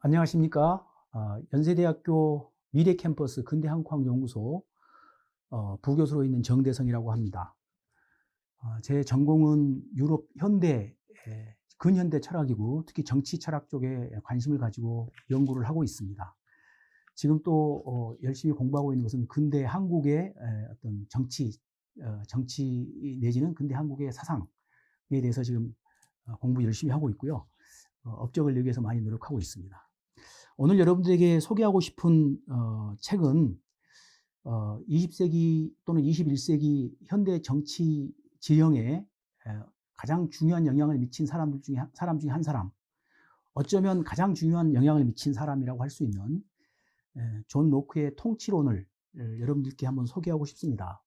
안녕하십니까. 어, 연세대학교 미래 캠퍼스 근대한국학연구소 어, 부교수로 있는 정대성이라고 합니다. 어, 제 전공은 유럽 현대, 에, 근현대 철학이고 특히 정치 철학 쪽에 관심을 가지고 연구를 하고 있습니다. 지금 또 어, 열심히 공부하고 있는 것은 근대 한국의 에, 어떤 정치, 어, 정치 내지는 근대 한국의 사상 에 대해서 지금 어, 공부 열심히 하고 있고요. 어, 업적을 내기 위해서 많이 노력하고 있습니다. 오늘 여러분들에게 소개하고 싶은 어, 책은 어, 20세기 또는 21세기 현대 정치 지형에 에, 가장 중요한 영향을 미친 사람들 중에 한- 사람 중에 한 사람, 어쩌면 가장 중요한 영향을 미친 사람이라고 할 수 있는 에, 존 로크의 통치론을 에, 여러분들께 한번 소개하고 싶습니다.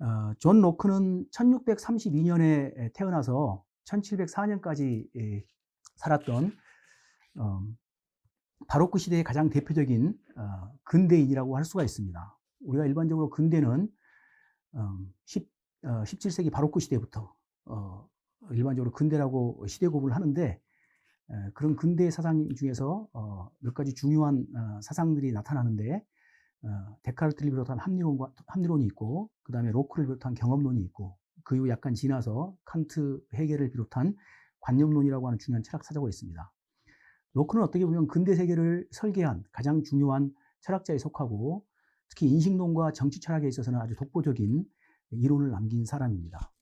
어, 존 로크는 1632년에 태어나서 1704년까지 살았던 어, 바로크 시대의 가장 대표적인 어, 근대인이라고 할 수가 있습니다. 우리가 일반적으로 근대는 어, 10, 어, 17세기 바로크 시대부터 어, 일반적으로 근대라고 시대 구분을 하는데 에, 그런 근대 사상 중에서 어, 몇 가지 중요한 어, 사상들이 나타나는데 어, 데카르트를 비롯한 합리론과 합리론이 있고 그 다음에 로크를 비롯한 경험론이 있고 그 이후 약간 지나서 칸트, 헤겔을 비롯한 관념론이라고 하는 중요한 철학 사자가 있습니다. 로크는 어떻게 보면 근대 세계를 설계한 가장 중요한 철학자에 속하고 특히 인식론과 정치 철학에 있어서는 아주 독보적인 이론을 남긴 사람입니다.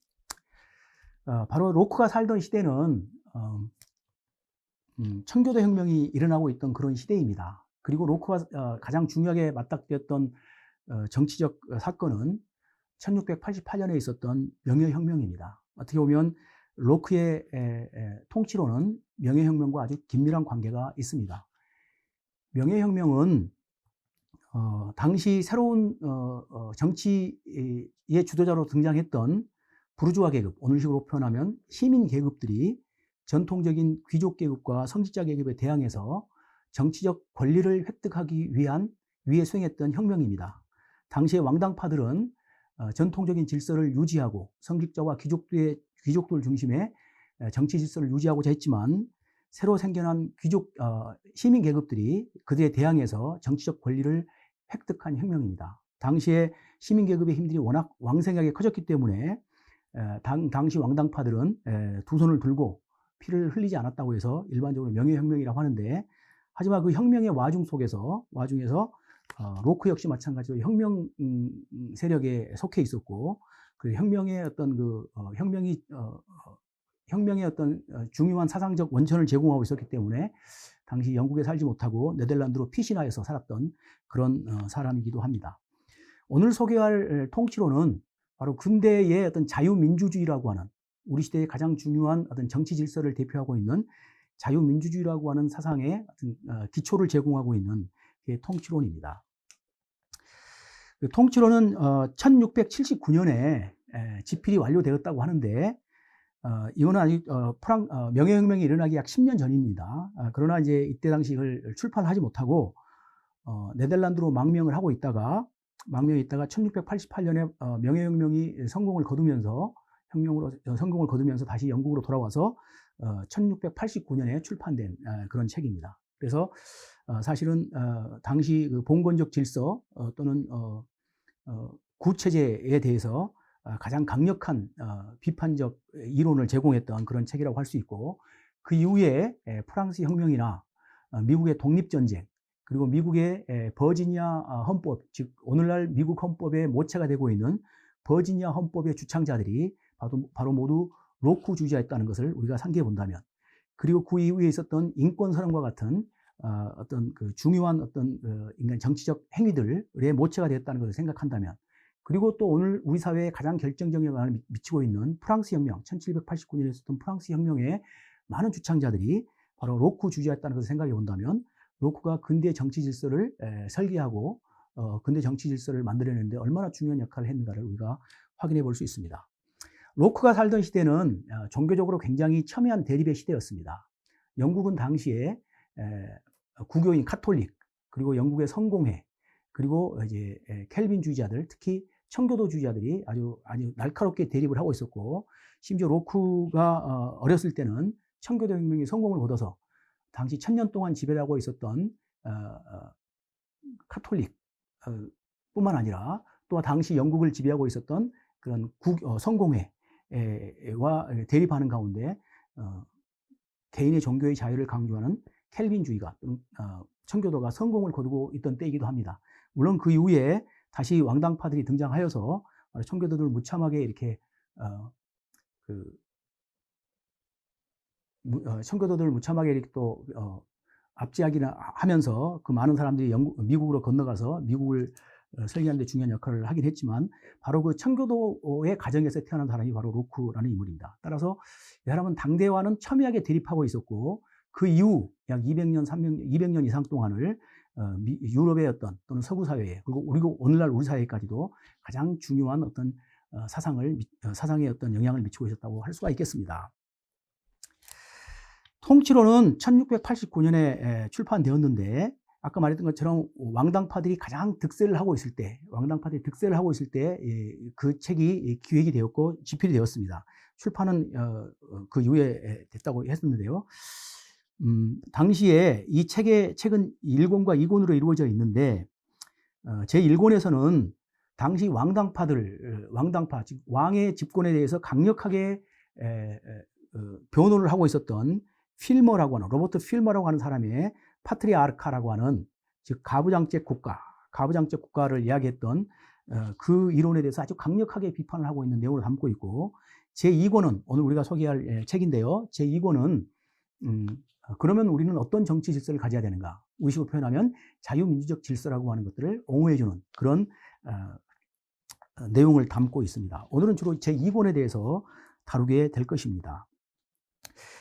어, 바로 로크가 살던 시대는 어, 음, 청교도 혁명이 일어나고 있던 그런 시대입니다. 그리고 로크가 어, 가장 중요하게 맞닥뜨렸던 어, 정치적 어, 사건은 1688년에 있었던 명예혁명입니다. 어떻게 보면 로크의 통치로는 명예혁명과 아주 긴밀한 관계가 있습니다. 명예혁명은 어, 당시 새로운 어, 어, 정치의 주도자로 등장했던 부르주아 계급, 오늘식으로 표현하면 시민 계급들이 전통적인 귀족 계급과 성직자 계급에 대항해서 정치적 권리를 획득하기 위한 위에 수행했던 혁명입니다. 당시의 왕당파들은 어, 전통적인 질서를 유지하고 성직자와 귀족들의 귀족들 중심의 에, 정치 질서를 유지하고자 했지만 새로 생겨난 귀족 어, 시민 계급들이 그들에 대항해서 정치적 권리를 획득한 혁명입니다. 당시에 시민 계급의 힘들이 워낙 왕성하게 커졌기 때문에 에, 당, 당시 왕당파들은 에, 두 손을 들고 피를 흘리지 않았다고 해서 일반적으로 명예혁명이라고 하는데 하지만 그 혁명의 와중 속에서 와중에서 어, 로크 역시 마찬가지로 혁명 음, 음, 세력에 속해 있었고 그 혁명의 어떤 그 어, 혁명이 어, 어, 혁명의 어떤 어, 중요한 사상적 원천을 제공하고 있었기 때문에 당시 영국에 살지 못하고 네덜란드로 피신하여서 살았던 그런 어, 사람이기도 합니다. 오늘 소개할 에, 통치로는 바로 근대의 어떤 자유민주주의라고 하는 우리 시대의 가장 중요한 어떤 정치 질서를 대표하고 있는 자유민주주의라고 하는 사상의 어, 기초를 제공하고 있는 게 통치론입니다. 그 통치론은 어, 1679년에 집필이 완료되었다고 하는데 어, 이거는 아직 어, 프랑 어, 명예혁명이 일어나기 약 10년 전입니다. 아, 그러나 이제 이때 당시 이걸 출판하지 못하고 어, 네덜란드로 망명을 하고 있다가 망명에 있다가 1688년에 어, 명예혁명이 성공을 거두면서 혁명으로 어, 성공을 거두면서 다시 영국으로 돌아와서 어, 1689년에 출판된 아, 그런 책입니다. 그래서 어, 사실은 어, 당시 그 봉건적 질서 어, 또는 어, 어, 구체제에 대해서 어, 가장 강력한 어, 비판적 이론을 제공했던 그런 책이라고 할 수 있고 그 이후에 에, 프랑스 혁명이나 어, 미국의 독립전쟁 그리고 미국의 에, 버지니아 어, 헌법 즉 오늘날 미국 헌법의 모체가 되고 있는 버지니아 헌법의 주창자들이 바로 모두 로크주의자였다는 것을 우리가 상기해 본다면 그리고 그 이후에 있었던 인권 선언과 같은 어, 어떤 그 중요한 어떤 그 인간 정치적 행위들의 모체가 되었다는 것을 생각한다면 그리고 또 오늘 우리 사회에 가장 결정적인 영향을 미- 미치고 있는 프랑스 혁명, 1789년에 있었던 프랑스 혁명의 많은 주창자들이 바로 로크 주의자였다는 것을 생각해 본다면 로크가 근대 정치 질서를 에, 설계하고 어, 근대 정치 질서를 만들어내는데 얼마나 중요한 역할을 했는가를 우리가 확인해 볼 수 있습니다. 로크가 살던 시대는 어, 종교적으로 굉장히 첨예한 대립의 시대였습니다. 영국은 당시에 에, 구교인 카톨릭 그리고 영국의 성공회 그리고 이제 에, 켈빈주의자들 특히 청교도주의자들이 아주 아주 날카롭게 대립을 하고 있었고 심지어 로크가 어, 어렸을 때는 청교도 혁명이 성공을 거둬서 당시 천년 동안 지배를 하고 있었던 어, 어, 카톨릭 어, 뿐만 아니라 또 당시 영국을 지배하고 있었던 그런 국, 어, 성공회 와 대립하는 가운데 어, 개인의 종교의 자유를 강조하는 켈빈주의가 어, 청교도가 성공을 거두고 있던 때이기도 합니다. 물론 그 이후에 다시 왕당파들이 등장하여서 청교도들을 무참하게 이렇게 어, 그 청교도들을 무참하게 이렇게 또 어, 압제하기는 하면서 그 많은 사람들이 영국, 미국으로 건너가서 미국을 어, 설계하는 데 중요한 역할을 하긴 했지만 바로 그 청교도의 가정에서 태어난 사람이 바로 로크라는 인물입니다. 따라서 이 사람은 당대와는 첨예하게 대립하고 있었고 그 이후 약 200년, 300년, 200년 이상 동안을 어, 미, 유럽의 어떤 또는 서구 사회에 그리고 그리고 오늘날 우리 사회까지도 가장 중요한 어떤 어, 사상을 어, 사상에 어떤 영향을 미치고 있었다고 할 수가 있겠습니다. 통치로는 1689년에 출판되었는데 아까 말했던 것처럼 왕당파들이 가장 득세를 하고 있을 때, 왕당파들이 득세를 하고 있을 때 그 책이 기획이 되었고 집필이 되었습니다. 출판은 그 이후에 됐다고 했었는데요. 음, 당시에 이 책의 책은 1권과 2권으로 이루어져 있는데 어, 제 1권에서는 당시 왕당파들, 왕당파, 즉 왕의 집권에 대해서 강력하게 어, 변호를 하고 있었던 필머라고 하는 로버트 필머라고 하는 사람의 파트리아르카라고 하는 즉 가부장제 국가, 가부장제 국가를 이야기했던 어, 그 이론에 대해서 아주 강력하게 비판을 하고 있는 내용을 담고 있고 제 2권은 오늘 우리가 소개할 예, 책인데요. 제 2권은 음, 그러면 우리는 어떤 정치 질서를 가져야 되는가? 의식으로 표현하면 자유민주적 질서라고 하는 것들을 옹호해주는 그런 어, 내용을 담고 있습니다. 오늘은 주로 제 2권에 대해서 다루게 될 것입니다.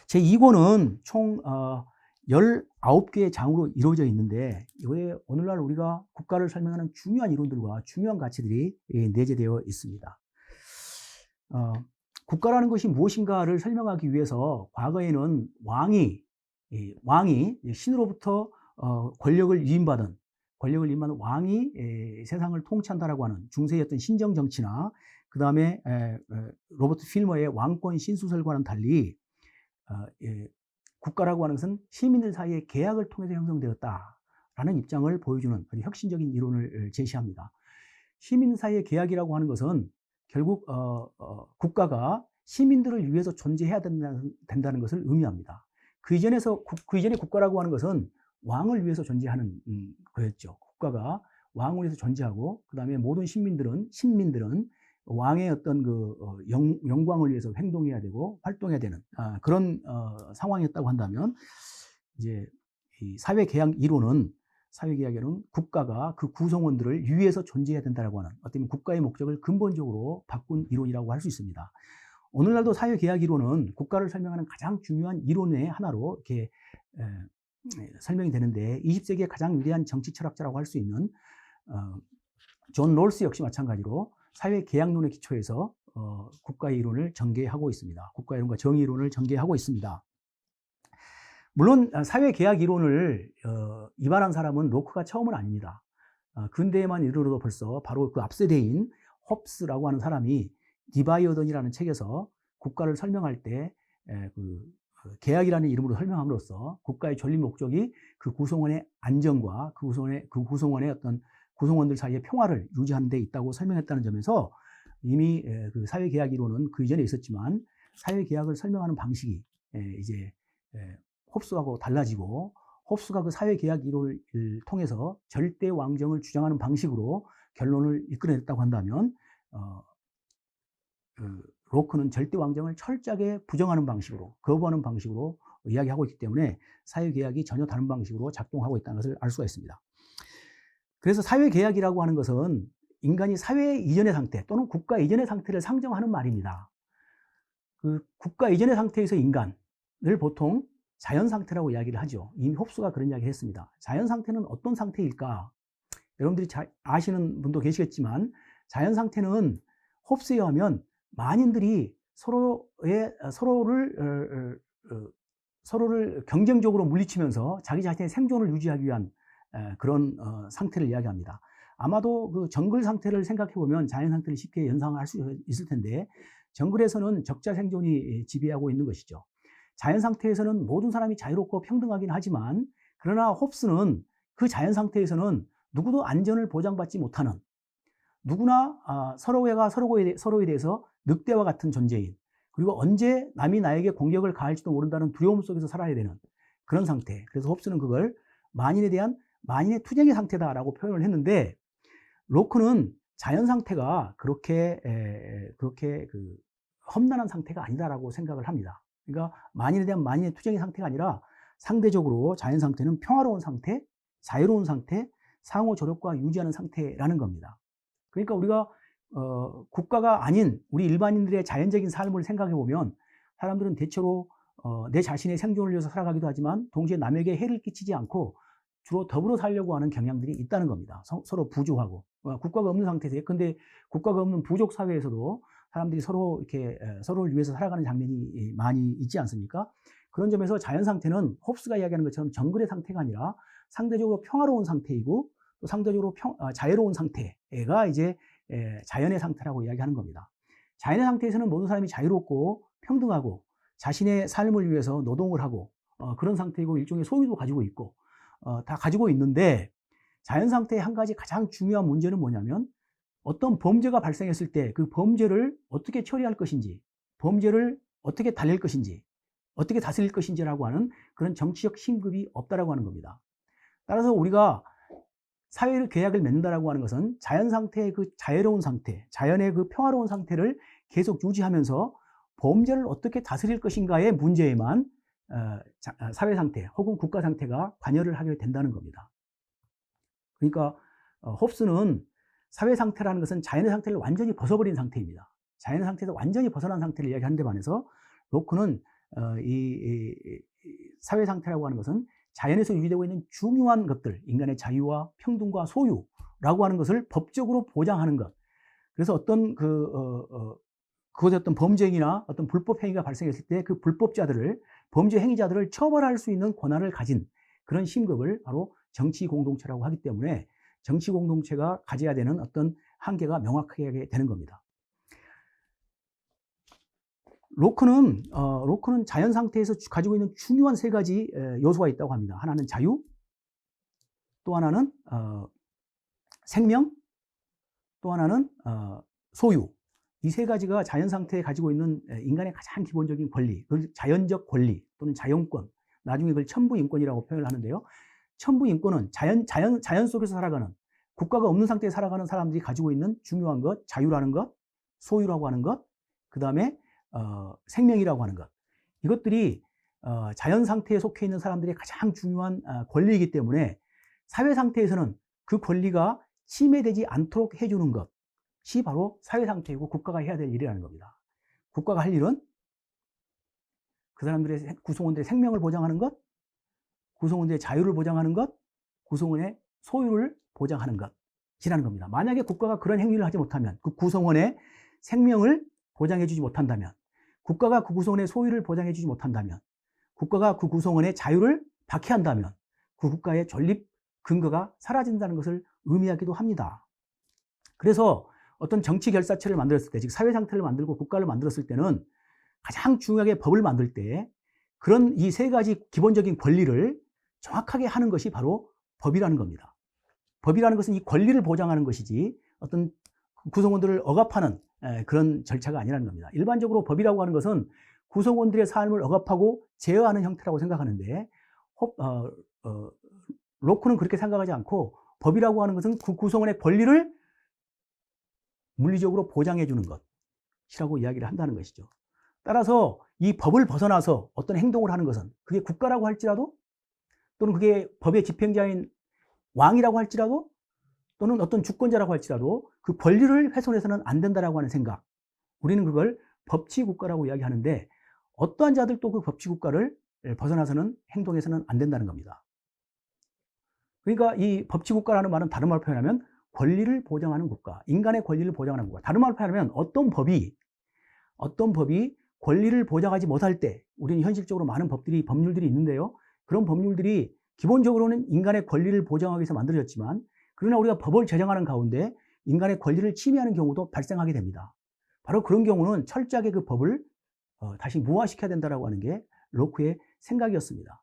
제 2권은 총 어, 19개의 장으로 이루어져 있는데 이거에 오늘날 우리가 국가를 설명하는 중요한 이론들과 중요한 가치들이 예, 내재되어 있습니다. 어, 국가라는 것이 무엇인가를 설명하기 위해서 과거에는 왕이 왕이 신으로부터 어, 권력을 위임받은 권력을 위임받은 왕이 세상을 통치한다라고 하는 중세였던 신정 정치나 그 다음에 로버트 필머의 왕권 신수설과는 달리 어, 국가라고 하는 것은 시민들 사이의 계약을 통해서 형성되었다라는 입장을 보여주는 아주 혁신적인 이론을 제시합니다. 시민 사이의 계약이라고 하는 것은 결국 어, 어, 국가가 시민들을 위해서 존재해야 된다는, 된다는 것을 의미합니다. 그 이전에서 그 이전에 국가라고 하는 것은 왕을 위해서 존재하는 음, 거였죠. 국가가 왕을 위해서 존재하고 그 다음에 모든 시민들은 신민들은 왕의 어떤 그 어, 영, 영광을 위해서 행동해야 되고 활동해야 되는 아, 그런 어, 상황이었다고 한다면 이제 이 사회 계약 이론은 사회 계약에는 국가가 그 구성원들을 위해서 존재해야 된다라고 하는 어떤 국가의 목적을 근본적으로 바꾼 이론이라고 할 수 있습니다. 오늘날도 사회 계약 이론은 국가를 설명하는 가장 중요한 이론의 하나로 이렇게 에, 설명이 되는데 20세기의 가장 위대한 정치 철학자라고 할 수 있는 어, 존 롤스 역시 마찬가지로 사회 계약론의 기초에서 어, 국가 이론을 전개하고 있습니다. 국가 이론과 정의 이론을 전개하고 있습니다. 물론 아, 사회 계약 이론을 어, 이발한 사람은 로크가 처음은 아닙니다. 어, 근대에만 이르러도 벌써 바로 그 앞세대인 홉스라고 하는 사람이 디바이어던이라는 책에서 국가를 설명할 때그 계약이라는 이름으로 설명함으로써 국가의 전립 목적이 그 구성원의 안정과 그 구성원의 그 구성원의 어떤 구성원들 사이의 평화를 유지하는 데 있다고 설명했다는 점에서 이미 그 사회계약 이론은 그 이전에 있었지만 사회계약을 설명하는 방식이 이제 홉스하고 달라지고 홉스가 그 사회계약 이론을 통해서 절대 왕정을 주장하는 방식으로 결론을 이끌어냈다고 한다면 어, 그 로크는 절대 왕정을 철저하게 부정하는 방식으로 거부하는 방식으로 이야기하고 있기 때문에 사회계약이 전혀 다른 방식으로 작동하고 있다는 것을 알 수가 있습니다. 그래서 사회 계약이라고 하는 것은 인간이 사회 이전의 상태 또는 국가 이전의 상태를 상정하는 말입니다. 그 국가 이전의 상태에서 인간을 보통 자연 상태라고 이야기를 하죠. 이미 홉스가 그런 이야기를 했습니다. 자연 상태는 어떤 상태일까? 여러분들이 잘 아시는 분도 계시겠지만 자연 상태는 홉스에 의하면 만인들이 서로의 서로를 어, 어, 어, 서로를 경쟁적으로 물리치면서 자기 자신의 생존을 유지하기 위한 그런 어, 상태를 이야기합니다. 아마도 그 정글 상태를 생각해 보면 자연 상태를 쉽게 연상할 수 있을 텐데 정글에서는 적자 생존이 지배하고 있는 것이죠. 자연 상태에서는 모든 사람이 자유롭고 평등하긴 하지만 그러나 홉스는 그 자연 상태에서는 누구도 안전을 보장받지 못하는 누구나 아, 서로가 서로에, 대해서 늑대와 같은 존재인 그리고 언제 남이 나에게 공격을 가할지도 모른다는 두려움 속에서 살아야 되는 그런 상태. 그래서 홉스는 그걸 만인에 대한 만인의 투쟁의 상태다라고 표현을 했는데 로크는 자연 상태가 그렇게 에, 그렇게 그 험난한 상태가 아니다라고 생각을 합니다. 그러니까 만인에 대한 만인의 투쟁의 상태가 아니라 상대적으로 자연 상태는 평화로운 상태, 자유로운 상태, 상호 조력과 유지하는 상태라는 겁니다. 그러니까 우리가 어, 국가가 아닌 우리 일반인들의 자연적인 삶을 생각해 보면 사람들은 대체로 어, 내 자신의 생존을 위해서 살아가기도 하지만 동시에 남에게 해를 끼치지 않고 주로 더불어 살려고 하는 경향들이 있다는 겁니다. 서, 로 부조하고 어, 국가가 없는 상태에서 근데 국가가 없는 부족 사회에서도 사람들이 서로 이렇게 서로를 위해서 살아가는 장면이 많이 있지 않습니까? 그런 점에서 자연 상태는 홉스가 이야기하는 것처럼 정글의 상태가 아니라 상대적으로 평화로운 상태이고 또 상대적으로 평, 아, 자유로운 상태가 이제 자연의 상태라고 이야기하는 겁니다. 자연의 상태에서는 모든 사람이 자유롭고 평등하고 자신의 삶을 위해서 노동을 하고 어, 그런 상태이고 일종의 소유도 가지고 있고 어, 다 가지고 있는데 자연 상태의 한 가지 가장 중요한 문제는 뭐냐면 어떤 범죄가 발생했을 때 그 범죄를 어떻게 처리할 것인지 범죄를 어떻게 달랠 것인지 어떻게 다스릴 것인지라고 하는 그런 정치적 신급이 없다라고 하는 겁니다. 따라서 우리가 사회를 계약을 맺는다라고 하는 것은 자연 상태의 그 자유로운 상태, 자연의 그 평화로운 상태를 계속 유지하면서 범죄를 어떻게 다스릴 것인가의 문제에만 사회 상태 혹은 국가 상태가 관여를 하게 된다는 겁니다. 그러니까 어, 홉스는 사회 상태라는 것은 자연의 상태를 완전히 벗어버린 상태입니다. 자연의 상태에서 완전히 벗어난 상태를 이야기하는 데 반해서 로크는 이 사회 상태라고 하는 것은 자연에서 유지되고 있는 중요한 것들, 인간의 자유와 평등과 소유라고 하는 것을 법적으로 보장하는 것. 그래서 어떤 그, 어, 어, 그것의 어떤 범죄행위나 어떤 불법 행위가 발생했을 때 그 불법자들을, 범죄 행위자들을 처벌할 수 있는 권한을 가진 그런 심급을 바로 정치 공동체라고 하기 때문에 정치 공동체가 가져야 되는 어떤 한계가 명확하게 되는 겁니다. 로크는 어, 로크는 자연 상태에서 가지고 있는 중요한 세 가지 요소가 있다고 합니다. 하나는 자유, 또 하나는 어, 생명, 또 하나는 어, 소유. 이 세 가지가 자연 상태에 가지고 있는 인간의 가장 기본적인 권리, 그 자연적 권리 또는 자연권. 나중에 그걸 천부 인권이라고 표현을 하는데요. 천부 인권은 자연 자연 자연 속에서 살아가는 국가가 없는 상태에 살아가는 사람들이 가지고 있는 중요한 것, 자유라는 것, 소유라고 하는 것, 그 다음에 어, 생명이라고 하는 것 이것들이 어, 자연 상태에 속해 있는 사람들의 가장 중요한 어, 권리이기 때문에 사회 상태에서는 그 권리가 침해되지 않도록 해주는 것 이 바로 사회 상태이고 국가가 해야 될 일이라는 겁니다. 국가가 할 일은 그 사람들의 구성원들의 생명을 보장하는 것, 구성원들의 자유를 보장하는 것, 구성원의 소유를 보장하는 것이라는 겁니다. 만약에 국가가 그런 행위를 하지 못하면 그 구성원의 생명을 보장해주지 못한다면 국가가 그 구성원의 소유를 보장해주지 못한다면 국가가 그 구성원의 자유를 박해한다면 그 국가의 존립 근거가 사라진다는 것을 의미하기도 합니다. 그래서 어떤 정치 결사체를 만들었을 때, 즉 사회 상태를 만들고 국가를 만들었을 때는 가장 중요하게 법을 만들 때 그런 이 세 가지 기본적인 권리를 정확하게 하는 것이 바로 법이라는 겁니다. 법이라는 것은 이 권리를 보장하는 것이지 어떤 구성원들을 억압하는 그런 절차가 아니라는 겁니다. 일반적으로 법이라고 하는 것은 구성원들의 삶을 억압하고 제어하는 형태라고 생각하는데 어, 어, 로크는 그렇게 생각하지 않고 법이라고 하는 것은 그 구성원의 권리를 물리적으로 보장해 주는 것이라고 이야기를 한다는 것이죠. 따라서 이 법을 벗어나서 어떤 행동을 하는 것은 그게 국가라고 할지라도 또는 그게 법의 집행자인 왕이라고 할지라도 또는 어떤 주권자라고 할지라도 그 권리를 훼손해서는 안 된다라고 하는 생각. 우리는 그걸 법치국가라고 이야기하는데 어떠한 자들도 그 법치국가를 벗어나서는 행동해서는 안 된다는 겁니다. 그러니까 이 법치국가라는 말은 다른 말로 표현하면 권리를 보장하는 국가, 인간의 권리를 보장하는 국가. 다른 말로 표현하면 어떤 법이 어떤 법이 권리를 보장하지 못할 때 우리는 현실적으로 많은 법들이 법률들이 있는데요. 그런 법률들이 기본적으로는 인간의 권리를 보장하기 위해서 만들어졌지만 그러나 우리가 법을 제정하는 가운데 인간의 권리를 침해하는 경우도 발생하게 됩니다. 바로 그런 경우는 철저하게 그 법을 어, 다시 무화시켜야 된다라고 하는 게 로크의 생각이었습니다.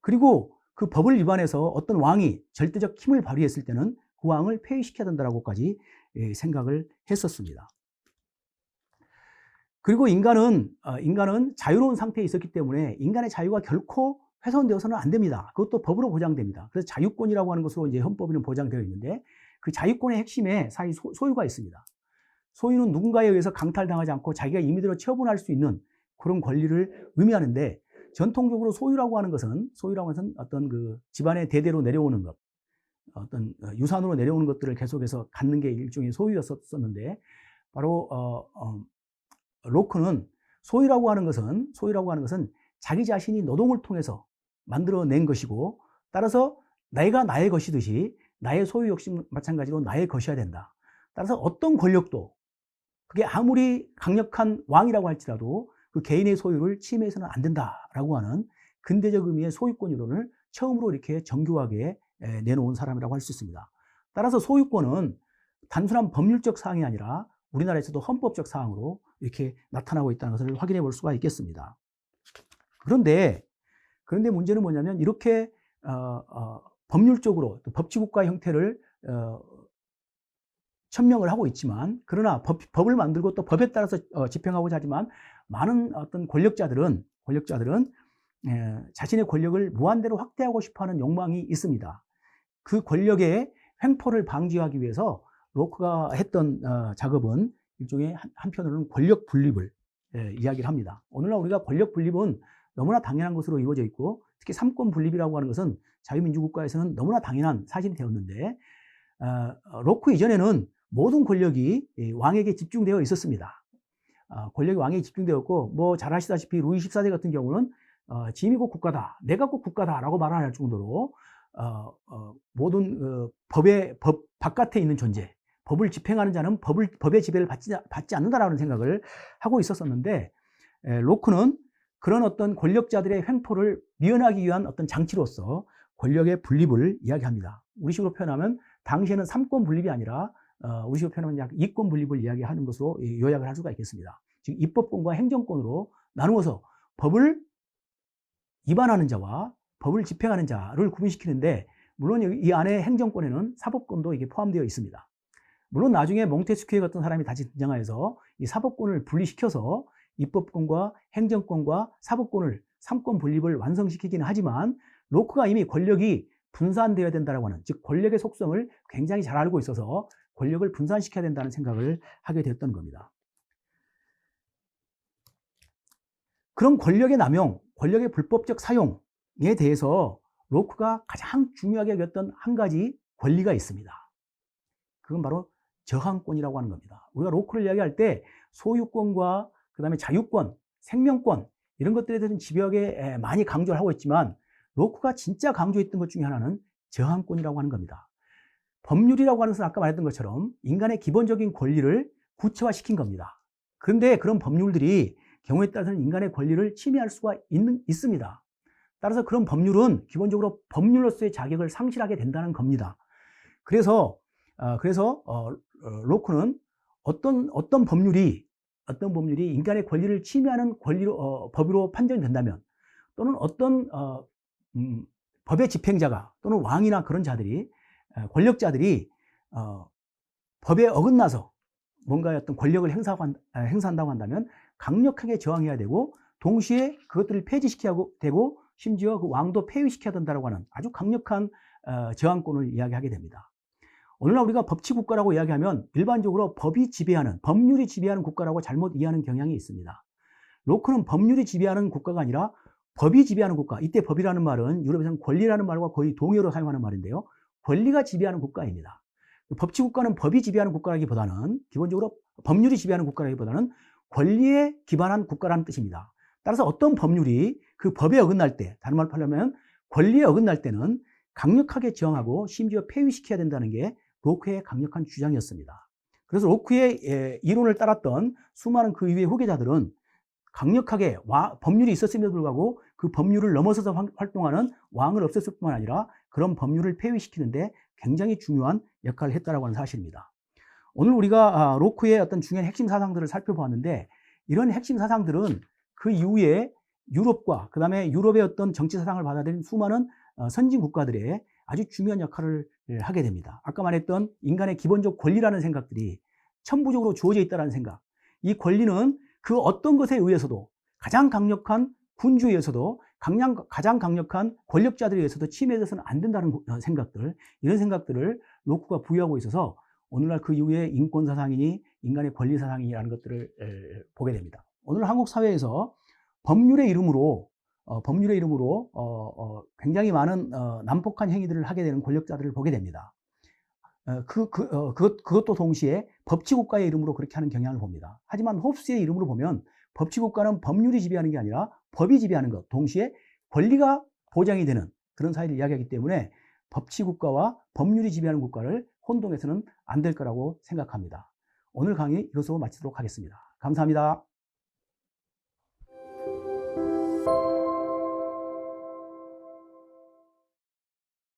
그리고 그 법을 위반해서 어떤 왕이 절대적 힘을 발휘했을 때는 그 왕을 폐위시켜야 된다라고까지 예, 생각을 했었습니다. 그리고 인간은 어, 인간은 자유로운 상태에 있었기 때문에 인간의 자유가 결코 훼손되어서는 안 됩니다. 그것도 법으로 보장됩니다. 그래서 자유권이라고 하는 것으로 이제 헌법에는 보장되어 있는데 그 자유권의 핵심에 사실 소, 소유가 있습니다. 소유는 누군가에 의해서 강탈당하지 않고 자기가 임의대로 처분할 수 있는 그런 권리를 의미하는데 전통적으로 소유라고 하는 것은 소유라고 하는 것은 어떤 그 집안의 대대로 내려오는 것, 어떤 어, 유산으로 내려오는 것들을 계속해서 갖는 게 일종의 소유였었는데 바로 어, 어, 로크는 소유라고 하는 것은 소유라고 하는 것은 자기 자신이 노동을 통해서 만들어낸 것이고 따라서 내가 나의 것이듯이 나의 소유 역시 마찬가지로 나의 것이어야 된다. 따라서 어떤 권력도 그게 아무리 강력한 왕이라고 할지라도 그 개인의 소유를 침해해서는 안 된다라고 하는 근대적 의미의 소유권 이론을 처음으로 이렇게 정교하게 내놓은 사람이라고 할 수 있습니다. 따라서 소유권은 단순한 법률적 사항이 아니라 우리나라에서도 헌법적 사항으로 이렇게 나타나고 있다는 것을 확인해 볼 수가 있겠습니다. 그런데 그런데 문제는 뭐냐면 이렇게 어, 어, 법률적으로 법치국가 형태를 어, 천명을 하고 있지만 그러나 법, 을 만들고 또 법에 따라서 어, 집행하고자 하지만 많은 어떤 권력자들은 권력자들은 에, 자신의 권력을 무한대로 확대하고 싶어하는 욕망이 있습니다. 그 권력의 횡포를 방지하기 위해서 로크가 했던 어, 작업은 일종의 한, 한편으로는 권력 분립을 예, 이야기를 합니다. 오늘날 우리가 권력 분립은 너무나 당연한 것으로 이루어져 있고 특히 삼권 분립이라고 하는 것은 자유민주국가에서는 너무나 당연한 사실이 되었는데 어, 로크 이전에는 모든 권력이 왕에게 집중되어 있었습니다. 어, 권력이 왕에게 집중되었고 뭐 잘 아시다시피 루이 14세 같은 경우는 어, 짐이 곧 국가다, 내가 곧 국가다라고 말할 정도로 어, 어, 모든 어, 법의 법 바깥에 있는 존재, 법을 집행하는 자는 법을 법의 지배를 받지, 받지 않는다라는 생각을 하고 있었었는데 에, 로크는 그런 어떤 권력자들의 횡포를 미연하기 위한 어떤 장치로서 권력의 분립을 이야기합니다. 우리식으로 표현하면 당시에는 삼권 분립이 아니라 어, 우리식으로 표현하면 약 이권 분립을 이야기하는 것으로 요약을 할 수가 있겠습니다. 즉 입법권과 행정권으로 나누어서 법을 위반하는 자와 법을 집행하는 자를 구분시키는데 물론 이 안에 행정권에는 사법권도 이게 포함되어 있습니다. 물론 나중에 몽테스큐에 같은 사람이 다시 등장하여서 이 사법권을 분리시켜서 입법권과 행정권과 사법권을 삼권 분립을 완성시키기는 하지만 로크가 이미 권력이 분산되어야 된다고 하는 즉 권력의 속성을 굉장히 잘 알고 있어서 권력을 분산시켜야 된다는 생각을 하게 됐던 겁니다. 그런 권력의 남용, 권력의 불법적 사용 에 대해서 로크가 가장 중요하게 여겼던 한 가지 권리가 있습니다. 그건 바로 저항권이라고 하는 겁니다. 우리가 로크를 이야기할 때 소유권과 그 다음에 자유권, 생명권 이런 것들에 대해서는 집요하게 많이 강조를 하고 있지만 로크가 진짜 강조했던 것 중에 하나는 저항권이라고 하는 겁니다. 법률이라고 하는 것은 아까 말했던 것처럼 인간의 기본적인 권리를 구체화시킨 겁니다. 그런데 그런 법률들이 경우에 따라서는 인간의 권리를 침해할 수가 있는, 있습니다. 따라서 그런 법률은 기본적으로 법률로서의 자격을 상실하게 된다는 겁니다. 그래서 어, 그래서 어, 어, 로크는 어떤 어떤 법률이 어떤 법률이 인간의 권리를 침해하는 권리로 어, 법으로 판정된다면 또는 어떤 어, 음, 법의 집행자가 또는 왕이나 그런 자들이 권력자들이 어, 법에 어긋나서 뭔가 어떤 권력을 행사하고, 행사한다고 한다면 강력하게 저항해야 되고 동시에 그것들을 폐지시켜야 되고 심지어 그 왕도 폐위시켜야 된다고 하는 아주 강력한 어, 저항권을 이야기하게 됩니다. 오늘날 우리가 법치국가라고 이야기하면 일반적으로 법이 지배하는, 법률이 지배하는 국가라고 잘못 이해하는 경향이 있습니다. 로크는 법률이 지배하는 국가가 아니라 법이 지배하는 국가. 이때 법이라는 말은 유럽에서는 권리라는 말과 거의 동의어로 사용하는 말인데요. 권리가 지배하는 국가입니다. 법치국가는 법이 지배하는 국가라기보다는 기본적으로 법률이 지배하는 국가라기보다는 권리에 기반한 국가라는 뜻입니다. 따라서 어떤 법률이 그 법에 어긋날 때, 다른 말로 하려면 권리에 어긋날 때는 강력하게 저항하고 심지어 폐위시켜야 된다는 게 로크의 강력한 주장이었습니다. 그래서 로크의 예, 이론을 따랐던 수많은 그 이후의 후계자들은 강력하게 와, 법률이 있었음에도 불구하고 그 법률을 넘어서서 활동하는 왕을 없앴을 뿐만 아니라 그런 법률을 폐위시키는데 굉장히 중요한 역할을 했다라고 하는 사실입니다. 오늘 우리가 아, 로크의 어떤 중요한 핵심 사상들을 살펴보았는데 이런 핵심 사상들은 그 이후에 유럽과 그 다음에 유럽의 어떤 정치 사상을 받아들인 수많은 어, 선진 국가들의 아주 중요한 역할을 하게 됩니다. 아까 말했던 인간의 기본적 권리라는 생각들이 천부적으로 주어져 있다는 생각. 이 권리는 그 어떤 것에 의해서도 가장 강력한 군주에 의해서도 강량, 가장 강력한 권력자들에 의해서도 침해돼서는 안 된다는 어, 생각들, 이런 생각들을 로크가 부여하고 있어서 오늘날 그 이후에 인권 사상이니 인간의 권리 사상이라는 것들을 에, 보게 됩니다. 오늘 한국 사회에서 법률의 이름으로 어, 법률의 이름으로 어, 어, 굉장히 많은 어, 난폭한 행위들을 하게 되는 권력자들을 보게 됩니다. 어, 그, 그, 어, 그것, 그것도 동시에 법치국가의 이름으로 그렇게 하는 경향을 봅니다. 하지만 홉스의 이름으로 보면 법치국가는 법률이 지배하는 게 아니라 법이 지배하는 것, 동시에 권리가 보장이 되는 그런 사회를 이야기하기 때문에 법치국가와 법률이 지배하는 국가를 혼동해서는 안 될 거라고 생각합니다. 오늘 강의 이것으로 마치도록 하겠습니다. 감사합니다.